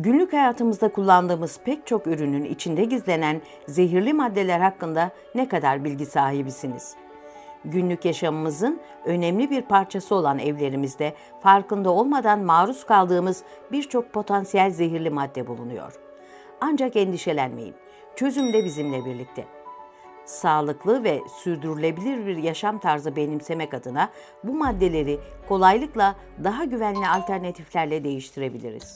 Günlük hayatımızda kullandığımız pek çok ürünün içinde gizlenen zehirli maddeler hakkında ne kadar bilgi sahibisiniz? Günlük yaşamımızın önemli bir parçası olan evlerimizde farkında olmadan maruz kaldığımız birçok potansiyel zehirli madde bulunuyor. Ancak endişelenmeyin. Çözüm de bizimle birlikte sağlıklı ve sürdürülebilir bir yaşam tarzı benimsemek adına bu maddeleri kolaylıkla daha güvenli alternatiflerle değiştirebiliriz.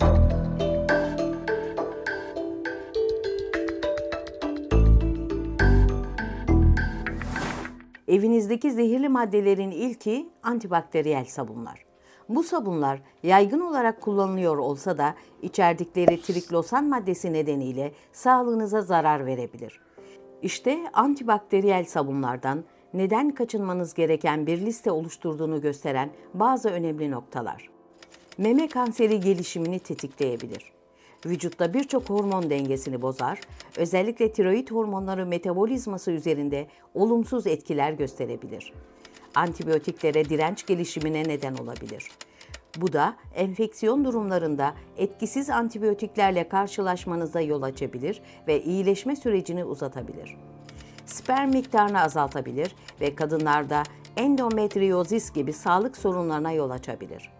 Evinizdeki zehirli maddelerin ilki antibakteriyel sabunlar. Bu sabunlar yaygın olarak kullanılıyor olsa da içerdikleri triklosan maddesi nedeniyle sağlığınıza zarar verebilir. İşte antibakteriyel sabunlardan neden kaçınmanız gereken bir liste oluşturduğunu gösteren bazı önemli noktalar. Meme kanseri gelişimini tetikleyebilir. Vücutta birçok hormon dengesini bozar, özellikle tiroid hormonları metabolizması üzerinde olumsuz etkiler gösterebilir. Antibiyotiklere direnç gelişimine neden olabilir. Bu da enfeksiyon durumlarında etkisiz antibiyotiklerle karşılaşmanıza yol açabilir ve iyileşme sürecini uzatabilir. Sperm miktarını azaltabilir ve kadınlarda endometriozis gibi sağlık sorunlarına yol açabilir.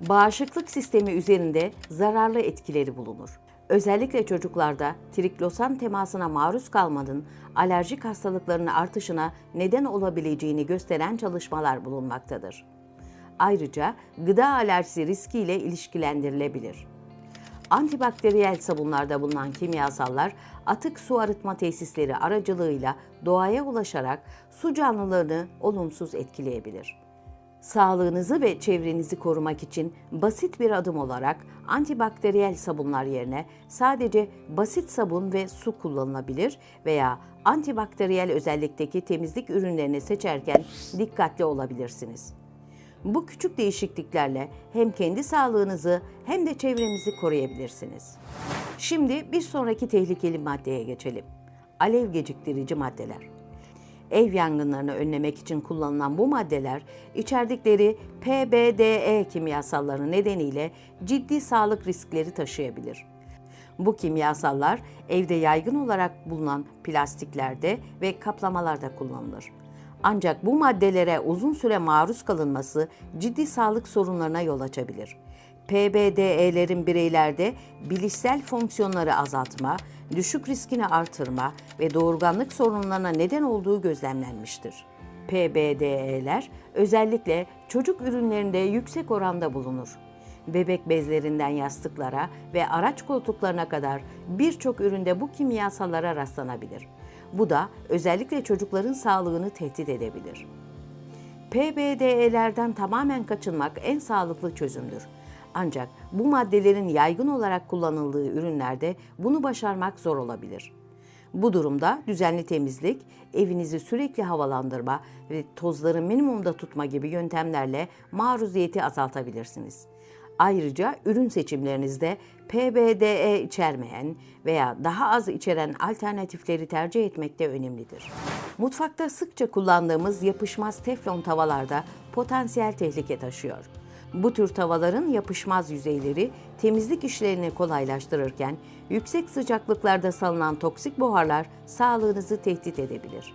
Bağışıklık sistemi üzerinde zararlı etkileri bulunur. Özellikle çocuklarda triklosan temasına maruz kalmanın alerjik hastalıkların artışına neden olabileceğini gösteren çalışmalar bulunmaktadır. Ayrıca gıda alerjisi riskiyle ilişkilendirilebilir. Antibakteriyel sabunlarda bulunan kimyasallar atık su arıtma tesisleri aracılığıyla doğaya ulaşarak su canlılarını olumsuz etkileyebilir. Sağlığınızı ve çevrenizi korumak için basit bir adım olarak antibakteriyel sabunlar yerine sadece basit sabun ve su kullanılabilir veya antibakteriyel özellikteki temizlik ürünlerini seçerken dikkatli olabilirsiniz. Bu küçük değişikliklerle hem kendi sağlığınızı hem de çevrenizi koruyabilirsiniz. Şimdi bir sonraki tehlikeli maddeye geçelim. Alev geciktirici maddeler. Ev yangınlarını önlemek için kullanılan bu maddeler içerdikleri PBDE kimyasalları nedeniyle ciddi sağlık riskleri taşıyabilir. Bu kimyasallar evde yaygın olarak bulunan plastiklerde ve kaplamalarda kullanılır. Ancak bu maddelere uzun süre maruz kalınması ciddi sağlık sorunlarına yol açabilir. PBDE'lerin bireylerde bilişsel fonksiyonları azaltma, düşük riskini artırma ve doğurganlık sorunlarına neden olduğu gözlemlenmiştir. PBDE'ler özellikle çocuk ürünlerinde yüksek oranda bulunur. Bebek bezlerinden yastıklara ve araç koltuklarına kadar birçok üründe bu kimyasallara rastlanabilir. Bu da özellikle çocukların sağlığını tehdit edebilir. PBDE'lerden tamamen kaçınmak en sağlıklı çözümdür. Ancak bu maddelerin yaygın olarak kullanıldığı ürünlerde bunu başarmak zor olabilir. Bu durumda düzenli temizlik, evinizi sürekli havalandırma ve tozları minimumda tutma gibi yöntemlerle maruziyeti azaltabilirsiniz. Ayrıca ürün seçimlerinizde PBDE içermeyen veya daha az içeren alternatifleri tercih etmek de önemlidir. Mutfakta sıkça kullandığımız yapışmaz teflon tavalarda potansiyel tehlike taşıyor. Bu tür tavaların yapışmaz yüzeyleri temizlik işlerini kolaylaştırırken yüksek sıcaklıklarda salınan toksik buharlar sağlığınızı tehdit edebilir.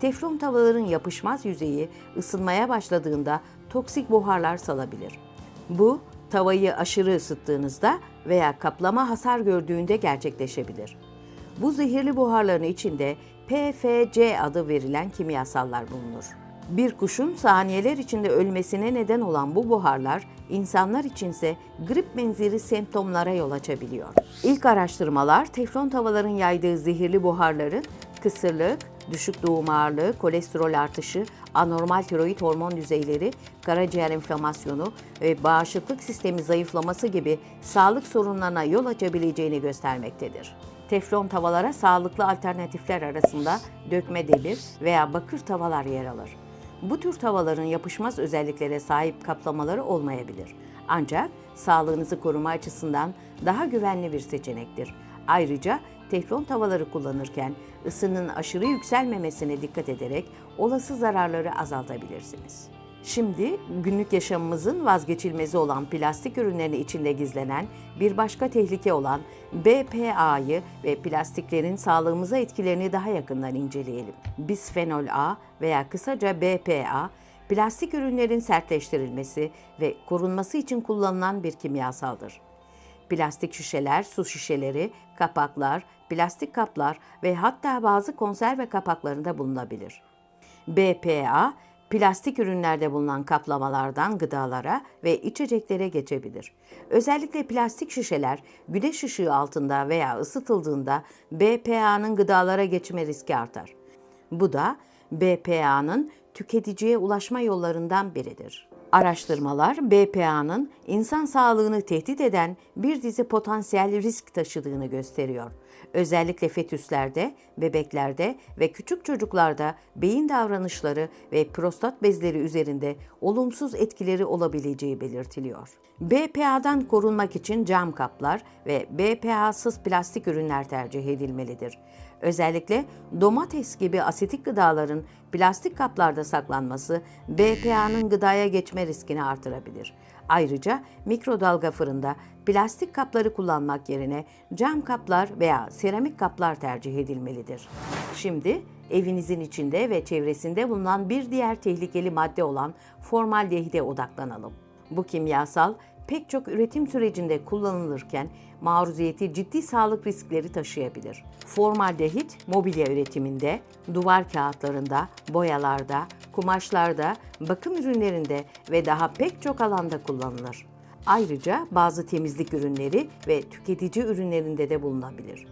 Teflon tavaların yapışmaz yüzeyi ısınmaya başladığında toksik buharlar salabilir. Bu tavayı aşırı ısıttığınızda veya kaplama hasar gördüğünde gerçekleşebilir. Bu zehirli buharların içinde PFC adı verilen kimyasallar bulunur. Bir kuşun saniyeler içinde ölmesine neden olan bu buharlar insanlar içinse grip benzeri semptomlara yol açabiliyor. İlk araştırmalar teflon tavaların yaydığı zehirli buharların kısırlık, düşük doğum ağırlığı, kolesterol artışı, anormal tiroid hormon düzeyleri, karaciğer enflamasyonu ve bağışıklık sistemi zayıflaması gibi sağlık sorunlarına yol açabileceğini göstermektedir. Teflon tavalara sağlıklı alternatifler arasında dökme demir veya bakır tavalar yer alır. Bu tür tavaların yapışmaz özelliklere sahip kaplamaları olmayabilir. Ancak sağlığınızı koruma açısından daha güvenli bir seçenektir. Ayrıca teflon tavaları kullanırken ısının aşırı yükselmemesine dikkat ederek olası zararları azaltabilirsiniz. Şimdi günlük yaşamımızın vazgeçilmezi olan plastik ürünlerin içinde gizlenen bir başka tehlike olan BPA'yı ve plastiklerin sağlığımıza etkilerini daha yakından inceleyelim. Bisfenol A veya kısaca BPA, plastik ürünlerin sertleştirilmesi ve korunması için kullanılan bir kimyasaldır. Plastik şişeler, su şişeleri, kapaklar, plastik kaplar ve hatta bazı konserve kapaklarında bulunabilir. BPA, plastik ürünlerde bulunan kaplamalardan gıdalara ve içeceklere geçebilir. Özellikle plastik şişeler güneş ışığı altında veya ısıtıldığında BPA'nın gıdalara geçme riski artar. Bu da BPA'nın tüketiciye ulaşma yollarından biridir. Araştırmalar BPA'nın insan sağlığını tehdit eden bir dizi potansiyel risk taşıdığını gösteriyor. Özellikle fetüslerde, bebeklerde ve küçük çocuklarda beyin davranışları ve prostat bezleri üzerinde olumsuz etkileri olabileceği belirtiliyor. BPA'dan korunmak için cam kaplar ve BPA'sız plastik ürünler tercih edilmelidir. Özellikle domates gibi asitik gıdaların plastik kaplarda saklanması BPA'nın gıdaya geçme riskini artırabilir. Ayrıca mikrodalga fırında plastik kapları kullanmak yerine cam kaplar veya seramik kaplar tercih edilmelidir. Şimdi evinizin içinde ve çevresinde bulunan bir diğer tehlikeli madde olan formaldehide odaklanalım. Bu kimyasal pek çok üretim sürecinde kullanılırken maruziyeti ciddi sağlık riskleri taşıyabilir. Formaldehit mobilya üretiminde, duvar kağıtlarında, boyalarda, kumaşlarda, bakım ürünlerinde ve daha pek çok alanda kullanılır. Ayrıca bazı temizlik ürünleri ve tüketici ürünlerinde de bulunabilir.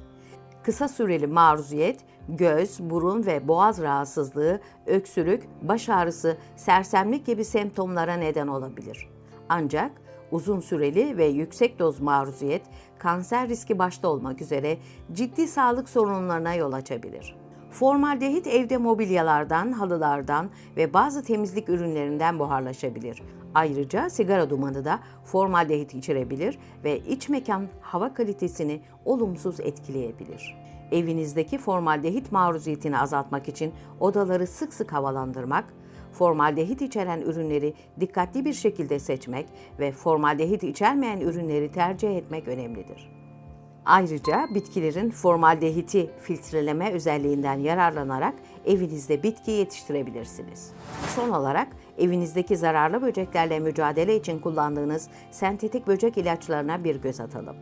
Kısa süreli maruziyet, göz, burun ve boğaz rahatsızlığı, öksürük, baş ağrısı, sersemlik gibi semptomlara neden olabilir. Ancak uzun süreli ve yüksek doz maruziyet, kanser riski başta olmak üzere ciddi sağlık sorunlarına yol açabilir. Formaldehit evde mobilyalardan, halılardan ve bazı temizlik ürünlerinden buharlaşabilir. Ayrıca sigara dumanı da formaldehit içerebilir ve iç mekan hava kalitesini olumsuz etkileyebilir. Evinizdeki formaldehit maruziyetini azaltmak için odaları sık sık havalandırmak, formaldehit içeren ürünleri dikkatli bir şekilde seçmek ve formaldehit içermeyen ürünleri tercih etmek önemlidir. Ayrıca bitkilerin formaldehiti filtreleme özelliğinden yararlanarak evinizde bitki yetiştirebilirsiniz. Son olarak evinizdeki zararlı böceklerle mücadele için kullandığınız sentetik böcek ilaçlarına bir göz atalım.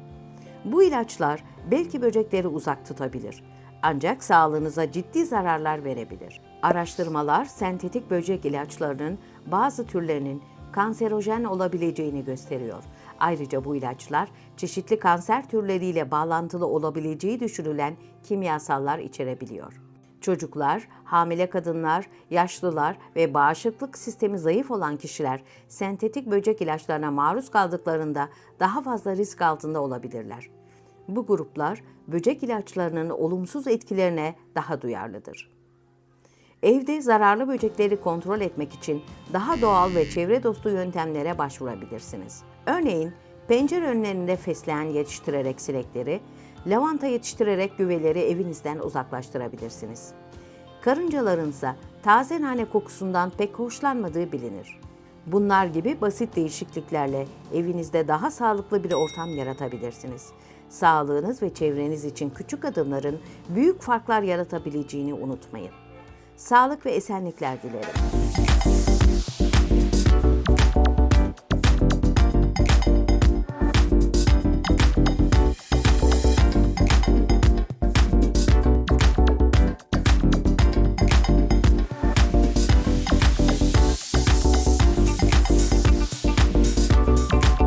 Bu ilaçlar belki böcekleri uzak tutabilir ancak sağlığınıza ciddi zararlar verebilir. Araştırmalar sentetik böcek ilaçlarının bazı türlerinin kanserojen olabileceğini gösteriyor. Ayrıca bu ilaçlar çeşitli kanser türleriyle bağlantılı olabileceği düşünülen kimyasallar içerebiliyor. Çocuklar, hamile kadınlar, yaşlılar ve bağışıklık sistemi zayıf olan kişiler sentetik böcek ilaçlarına maruz kaldıklarında daha fazla risk altında olabilirler. Bu gruplar böcek ilaçlarının olumsuz etkilerine daha duyarlıdır. Evde zararlı böcekleri kontrol etmek için daha doğal ve çevre dostu yöntemlere başvurabilirsiniz. Örneğin pencere önlerinde fesleğen yetiştirerek sinekleri, lavanta yetiştirerek güveleri evinizden uzaklaştırabilirsiniz. Karıncaların ise taze nane kokusundan pek hoşlanmadığı bilinir. Bunlar gibi basit değişikliklerle evinizde daha sağlıklı bir ortam yaratabilirsiniz. Sağlığınız ve çevreniz için küçük adımların büyük farklar yaratabileceğini unutmayın. Sağlık ve esenlikler dilerim.